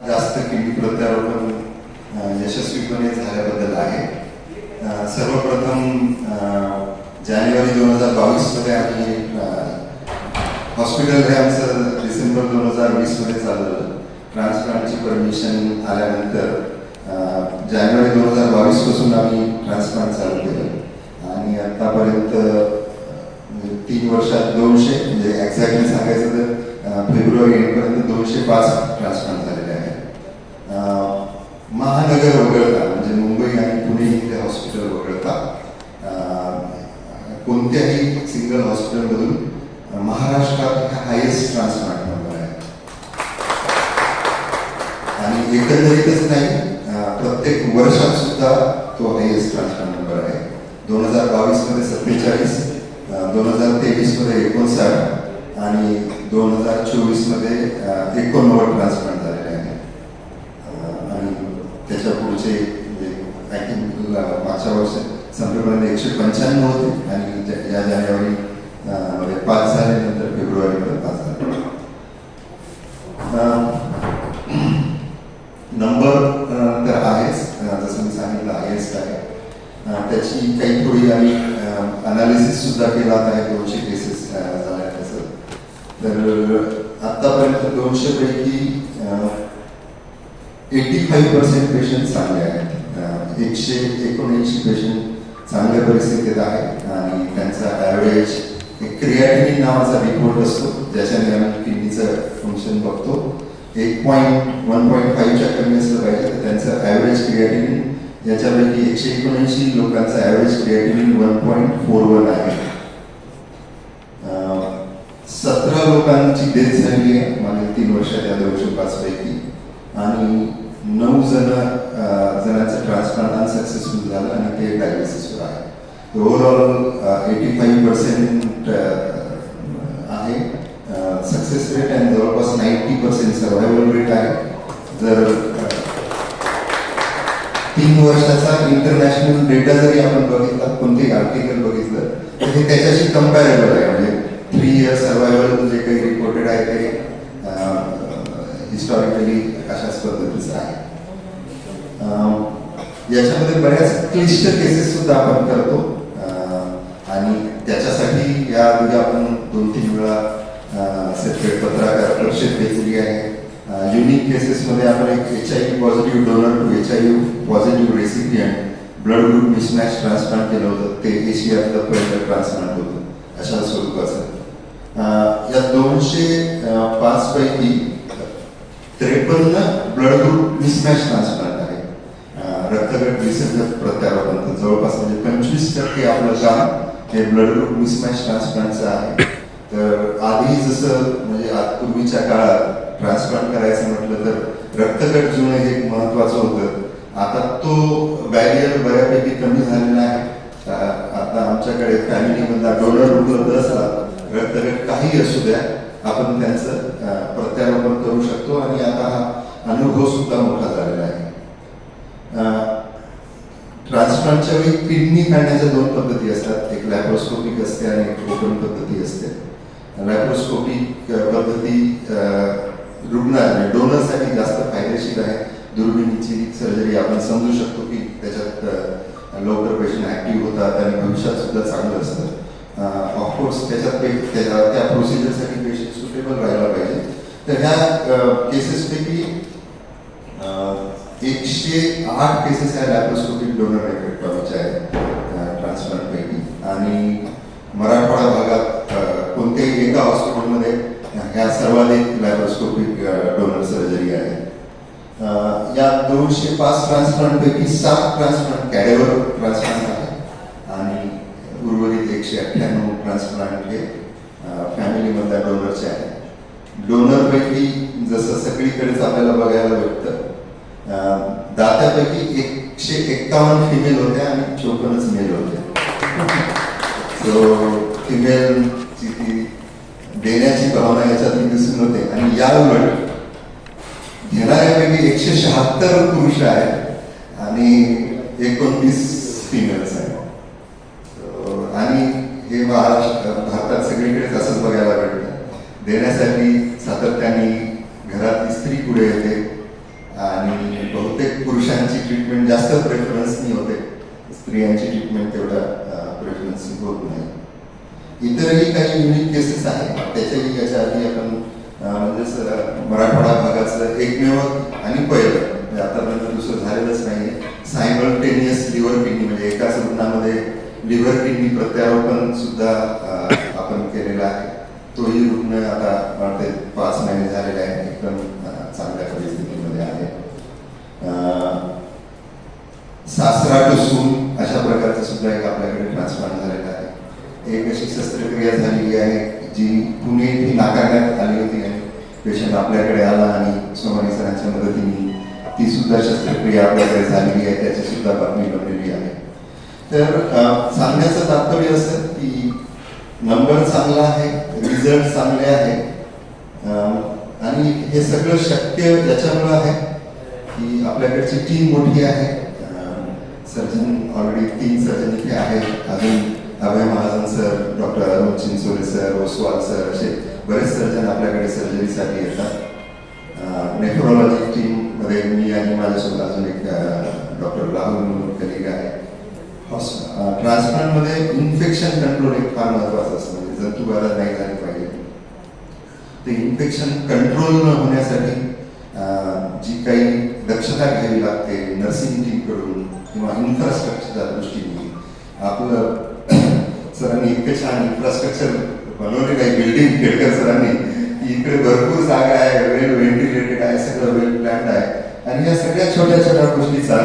जास्त किडनी प्रत्यारोपण यशस्वीपणे झाल्याबद्दल आहे. सर्वप्रथम जानेवारी दोन हजार बावीसमध्ये आम्ही हॉस्पिटल हे आमचं डिसेंबर दोन हजार वीसमध्ये चाललं ट्रान्सप्लांटची परमिशन आल्यानंतर जानेवारी दोन हजार बावीसपासून आम्ही ट्रान्सप्लांट चालू केलं. आणि आत्तापर्यंत म्हणजे तीन वर्षात दोनशे म्हणजे एक्झॅक्टली सांगायचं तर फेब्रुवारी फेब्रुवारी एंडपर्यंत दोनशे पाच ट्रान्सप्लांट झाले. महानगर वगळता म्हणजे मुंबई आणि पुणे इथले हॉस्पिटल वगळता कोणत्याही सिंगल हॉस्पिटलमधून महाराष्ट्रात हायेस्ट ट्रान्सप्लांट नंबर आहे. आणि एकंदरीतच नाही प्रत्येक वर्षात सुद्धा तो हायेस्ट ट्रान्सप्लांट नंबर आहे. दोन हजार बावीसमध्ये सत्तेचाळीस दोन हजार तेवीसमध्ये एकोणसाठ आणि दोन हजार चोवीसमध्ये एकोणनव्वद ट्रान्सप्लांट आहे त्याच्या पुढचे आय थिंक मागच्या वर्षी संपेपर्यंत एकशे पंच्याण्णव होते आणि या जानेवारी म्हणजे पाच झाले नंतर फेब्रुवारीमध्ये पाच झाले. नंबर तर आहेच. जसं मी सांगितलं हायेस्ट आहे त्याची काही थोडी आम्ही अनालिसिस सुद्धा केला आहे दोनशे केसेस झाल्या तसं. तर आतापर्यंत दोनशे पैकी एटी फाईव्ह पर्सेंट पेशंट चांगले आहेत. एकशे एकोणऐंशी पेशंट चांगल्या परिस्थितीत आहेत आणि त्यांचा ॲव्हरेज एक क्रियाटिनिन नावाचा रिपोर्ट असतो ज्याच्याने आम्ही किडनीचं फंक्शन बघतो. एक पॉईंट वन पॉईंट फाईव्हच्या कमी असलं पाहिजे तर त्यांचं ॲव्हरेज क्रियाटिनिन याच्यापैकी एकशे एकोणऐंशी लोकांचा average creatinine one point four one आहे. सतरा लोकांची डेथ झाली आहे. मागील तीन वर्षात या दोनशे पाचपैकी. आणि नऊ जण जणांचं ट्रान्सप्लांट सक्सेसफुल झालं आणि ते डायलिसिसवर आहे. ओव्हरऑल एटी फाईव्ह पर्सेंट आहे. सक्सेस रेट आणि जवळपास नाईन्टी पर्सेंट सर्व्हायवल रेट आहे. जर तीन वर्षाचा इंटरनॅशनल डेटा जरी आपण बघितला कोणतेही आर्टिकल बघितलं तर हे त्याच्याशी कम्पॅरेबल आहे. म्हणजे थ्री इयर्स सर्व्हायवल जे काही रिपोर्टेड आहे ते हिस्टॉरिकली अशाच पद्धतीचं आहे अं, याच्यामध्ये बऱ्याच क्लिष्ट केसेस सुद्धा आपण करतो. आणि त्याच्यासाठी या आपण दोन तीन वेळा सेपरेट पत्रकार परिषद घेतली आहे. युनिक केसेसमध्ये आपण एक H I V positive donor to H I V positive recipient blood group mismatch transplant केलं होतं. ते एशियातलं पहिलं ट्रान्सप्लांट होतं. अशा स्वरूपाचं. या दोनशे पाच पैकी त्रेपन्न ब्लड ग्रुप मिसमॅच ट्रान्सप्लांट सगळ्यात अं, प्रत्यारोपण जवळपास म्हणजे पंचवीस टक्के आपलं काम हे ब्लड ग्रुप मिसमॅच ट्रान्सप्लांटचं आहे तर आधी जसं म्हणजे पूर्वीच्या काळात ट्रान्सप्लांट करायचं म्हटलं तर रक्तगट जुळणं हे एक महत्वाचं होतं आता तो बॅरियर बऱ्यापैकी कमी झालेला आहे आता आमच्याकडे फॅमिलीमधला डोनर उपलब्ध असला रक्तगट काही असू द्या आपण त्यांचं प्रत्यारोपण करू शकतो आणि आता हा अनुभव सुद्धा मोठा झालेला आहे ट्रान्सप्लांटच्या वेळी किडनी काढण्याच्या दोन पद्धती असतात. एक लॅप्रोस्कोपिक असते आणि एक ओपन पद्धती असते. लॅप्रोस्कोपिक पद्धती रुग्ण आहे म्हणजे डोनरसाठी जास्त फायदेशीर आहे. दुर्बिणीची सर्जरी आपण समजू शकतो की त्याच्यात लवकर पेशंट ऍक्टिव्ह होतात आणि भविष्यात सुद्धा चांगलं असतं. ऑफकोर्स त्याच्यात त्या त्या प्रोसिजरसाठी पेशंट सुटेबल राहायला पाहिजे. तर ह्या केसेसपैकी एकशे आठ केसेस ह्या लॅप्रोस्कोपिक डोनर रेकॉर्डच्या आहेत ट्रान्सप्लांटपैकी आणि मराठवाडा भागात कोणत्याही एका हॉस्पिटलमध्ये ह्या सर्वाधिक लॅप्रोस्कोपिक डोनर सर्जरी आहे। या दोनशे पाच ट्रान्सप्लांटपैकी सात ट्रान्सप्लांट कॅडेवर ट्रान्सप्लांट आहे आणि उर्वरित एकशे अठ्ठ्याण्णव ट्रान्सप्लांट हे फॅमिलीमधल्या डोनरचे आहे डोनरपैकी जसं सगळीकडेच आपल्याला बघायला भेटतं दात्यापैकी एकशे एक्कावन्न फिमेल होत्या आणि चोपन्नच मेल होत्या. सो फिमेलची ती देण्याची भावना याच्यातून दिसून होते. आणि या उलट घेणाऱ्यापैकी एकशे शहात्तर पुरुष आहेत आणि एकोणतीस फिमेल्स आहेत. आणि हे महाराष्ट्र भारतात सगळीकडेच असंच बघायला भेटतं. देण्यासाठी इतरही काही युनिक केसेस आहेत. त्याच्याही याच्या आधी आपण म्हणजे मराठवाडा भागाचं एकमेव आणि पहिलं म्हणजे आतापर्यंत दुसरं झालेलंच नाही सायमल्टेनियस लिव्हर किडनी म्हणजे एकाच रुग्णामध्ये लिव्हर किडनी प्रत्यारोपण सुद्धा आपण केलेलं आहे. तोही रुग्ण आता वाटते पाच महिने झालेले आहे एकदम चांगल्या परिस्थितीमध्ये आहे. सासरा टू सून अशा प्रकारचं सुद्धा एक आपल्याकडे ट्रान्सप्लांट झालेलं आहे. एक अशी शस्त्रक्रिया झालेली आहे जी पुणे येथे नाकारण्यात आली होती आणि पेशंट आपल्याकडे आला आणि सोमानी सरांच्या मदतीने ती सुद्धा शस्त्रक्रिया आपल्याकडे झालेली आहे त्याची सुद्धा बातमी बनलेली आहे. तर सांगण्याचं तात्पर्य असं की नंबर चांगला आहे रिझल्ट चांगले आहे आणि हे सगळं शक्य याच्यामुळं आहे की आपल्याकडची टीम मोठी आहे. सर्जन ऑलरेडी तीन सर्जन इथे आहेत अजून Abhay Mahajan sir doctor Arun Chinchole sir Oswal sir असे बरेच सर्जन आपल्याकडे सर्जरीसाठी येतात. नेफ्रोलॉजी टीममध्ये मी आणि माझ्यासोबत अजून एक डॉक्टर राहुल म्हणून कलिग आहे. ट्रान्सप्लांटमध्ये इन्फेक्शन कंट्रोल एक फार महत्वाचं असतं. म्हणजे जंतुबाधा नाही झाले पाहिजे ते इन्फेक्शन कंट्रोल न होण्यासाठी जी काही दक्षता घ्यावी लागते नर्सिंग टीमकडून किंवा इन्फ्रास्ट्रक्चरच्या दृष्टीने आपलं सरांनी इतकं छान इन्फ्रास्ट्रक्चर बनवलेलं आहे बिल्डिंग केडकर सरांनी. इकडे भरपूर जागा आहे वेल व्हेंटिलेटेड आहे सगळं वेल प्लॅन्ड आहे. आणि या सगळ्या छोट्या छोट्या गोष्टीचा